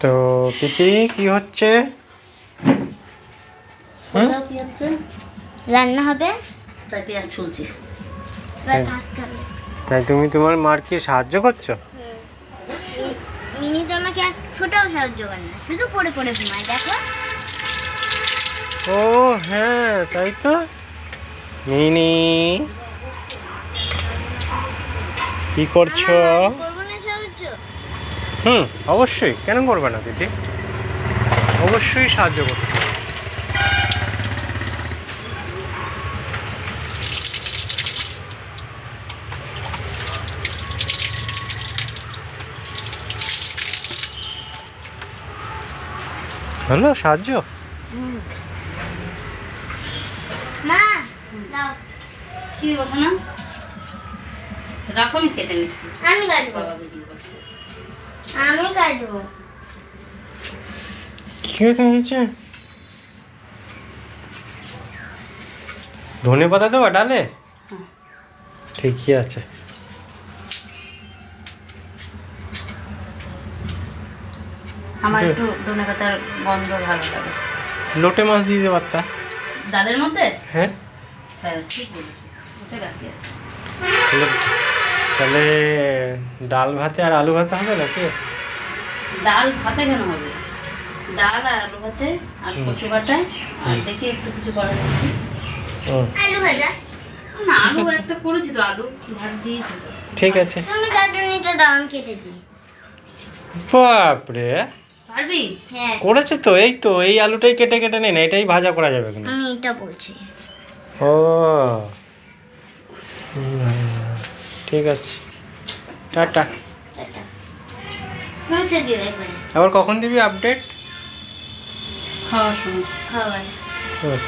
তো প্রীতি কি হচ্ছে? রান্না হবে? তাই পেঁয়াজ ছুলছি। খাবে। তাই তুমি তোমার মার কি সাহায্য করছ? মি- মিনি তো আমাকে এক ফোটাও সাহায্য করে না শুধু পড়ে পড়ে ঘুমায় দেখো। ও হ্যাঁ তাই তো। মিনি কি করছ আমার মাকে করব না সাহায্য হুম। অবশ্যই। কেন করবে না দিদি? অবশ্যই সাহায্য করতে হবে। হলো সাহায্য? মা দাও। কি কথা রাখো আমি কেটে নিচ্ছি। আমি কাটবো বাবা ভিডিও করছে। আমি কাটবো। কি হয়েছে ধনে পাতা দেওয়া ডালে? ঠিকই আছে। আমার একটু ধনে পাতার গন্ধ ভালো লাগে। লোটে মাছ দিয়ে দিতে পারতা ডালের মধ্যে? হ্যাঁ। হ্যাঁ ঠিক বলেছি বাকি আছে তাহলে ডাল ভাতে আর আলু ভাতে হবে নাকি? ডাল ভাতে কেন হবে? ডাল আর আলু ভাতে আর কচু বাটায় আর দেখি একটু কিছু করা। ও। আলু ভাজা? না আলু একটা করেছি তো আলু ভাত দিয়েছি তো। ঠিক আছে। তুমি চাটনিটা দাও আমি কেটে দিই। বাপরে। পারবি? হ্যাঁ। করেছে তো এই তো এই আলুটাই কেটে কেটে নেই না এটাই ভাজা করা যাবে কিন্তু আমি এটা বলছি। ও। হুম, ঠিক আছে। টাটা। আবার কখন দিবি আপডেট খাওয়ার সময়। খাবার হুম।